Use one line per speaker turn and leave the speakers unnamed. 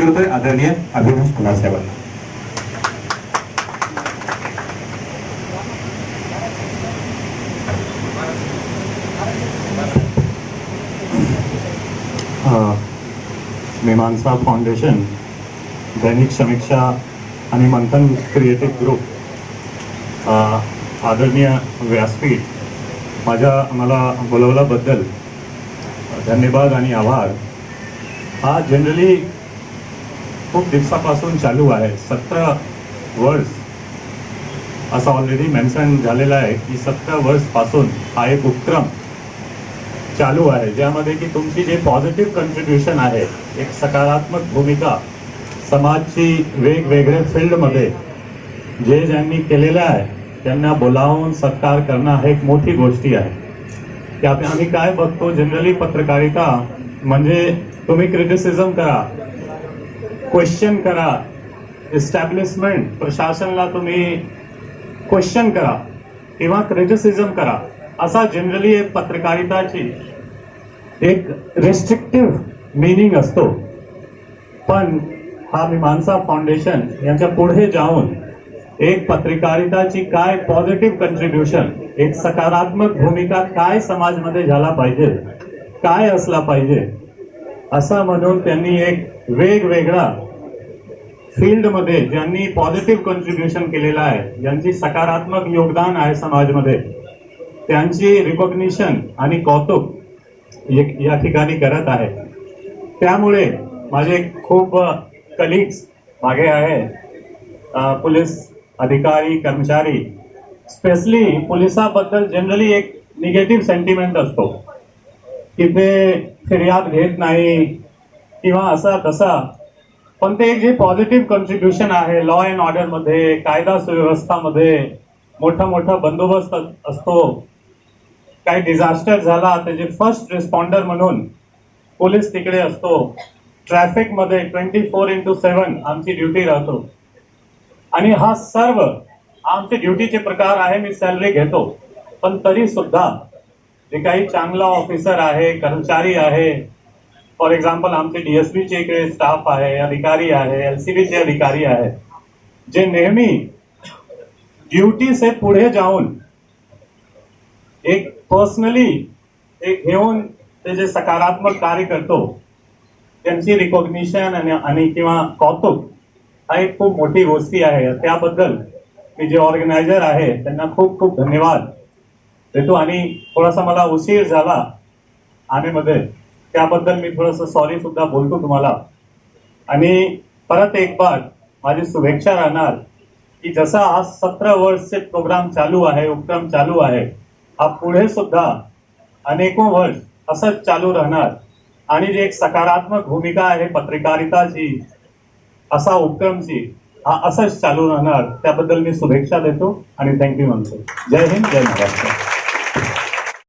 करतोय आदरणीय अभिलाष कुमार साहेबांना.
मीमांसा फाउंडेशन दैनिक समीक्षा आणि मंथन क्रिएटिव्ह ग्रुप आदरणीय व्यासपीठ माझ्या मला बोलवल्याबद्दल धन्यवाद आणि आभार. हा जनरली खूप दिवसापासून चालू आहे. सतरा वर्ष असं ऑलरेडी मेन्शन झालेलं आहे की सतरा वर्षपासून हा एक उपक्रम चालू आहे. ज्यामध्ये की तुमची जे पॉझिटिव्ह कॉन्ट्रीब्युशन आहे, एक सकारात्मक भूमिका समाजची वेगवेगळ्या फील्डमध्ये जे ज्यांनी केलेलं आहे, त्यांना बोलावून सत्कार करणं हे एक मोठी गोष्टी आहे. आपण आम्ही काय बघतो जनरली पत्रकारिता म्हणजे तुम्ही क्रिटिसिझम करा क्वेश्चन करा. इस्टॅब्लिशमेंट प्रशासनला तुम्ही क्वेश्चन करा. किंवा क्रिटिसिझम करा. असा जनरली एक पत्रकारिताची एक रेस्ट्रिक्टिव्ह मिनिंग असतो. पण हा मीमांसा फाउंडेशन यांच्या पुढे जाऊन एक पत्रकारिताची काय पॉझिटिव्ह कंट्रीब्युशन एक सकारात्मक भूमिका काय समाजमध्ये झाला पाहिजे काय असला पाहिजे असं म्हणून त्यांनी एक वेगवेगळा फील्डमध्ये ज्यांनी पॉझिटिव्ह कॉन्ट्रीब्युशन केलेलं आहे ज्यांची सकारात्मक योगदान आहे समाजमध्ये त्यांची रिकॉग्निशन आणि कौतुक एक- या ठिकाणी करत आहे. त्यामुळे माझे खूप कलिग्स मागे आहे. पोलीस अधिकारी कर्मचारी स्पेशली पोलिसाबद्दल जनरली एक निगेटिव्ह सेंटिमेंट असतो. की ते फिर्याद घेत नाही किंवा असा तसा पण ते जे पॉझिटिव्ह कॉन्ट्रीब्युशन आहे लॉ अँड ऑर्डरमध्ये कायदा सुव्यवस्थामध्ये मोठा मोठा बंदोबस्त असतो. काही डिझास्टर झाला त्याचे फर्स्ट रिस्पॉन्डर म्हणून पोलीस तिकडे असतो. ट्रॅफिकमध्ये ट्वेंटी फोर इंटू सेवन आमची ड्युटी राहतो. आणि हा सर्व आमचे ड्युटीचे प्रकार आहे मी सॅलरी घेतो. पण तरी सुद्धा जे काही चांगला ऑफिसर आहे कर्मचारी आहे फॉर एक्झाम्पल आमचे डीएसपीचे इकडे स्टाफ आहे अधिकारी आहे एलसीबीचे अधिकारी आहे. जे नेहमी ड्युटी से पुढे जाऊन एक पर्सनली एक घेऊन ते जे सकारात्मक कार्य करतो त्यांची रिकॉग्निशन आणि आणि किंवा कौतुक हा एक खूप मोठी गोष्टी आहे. त्याबद्दल मी जे ऑर्गनायझर आहे त्यांना खूप खूप धन्यवाद देतो. आणि थोडासा मला उशीर झाला आणेमध्ये त्याबद्दल मी थोडंसं सॉरी सुद्धा बोलतो तुम्हाला. आणि परत एक बार माझी शुभेच्छा राहणार की जसा हा सतरा वर्षचे प्रोग्राम चालू आहे उपक्रम चालू आहे हा पुढे सुद्धा अनेको वर्ष असंच चालू राहणार. आणि जी एक सकारात्मक भूमिका आहे पत्रकारिताची असा उपक्रमची हा असंच चालू राहणार. त्याबद्दल मी शुभेच्छा देतो आणि थँक्यू म्हणतो. जय हिंद जय महाराष्ट्र.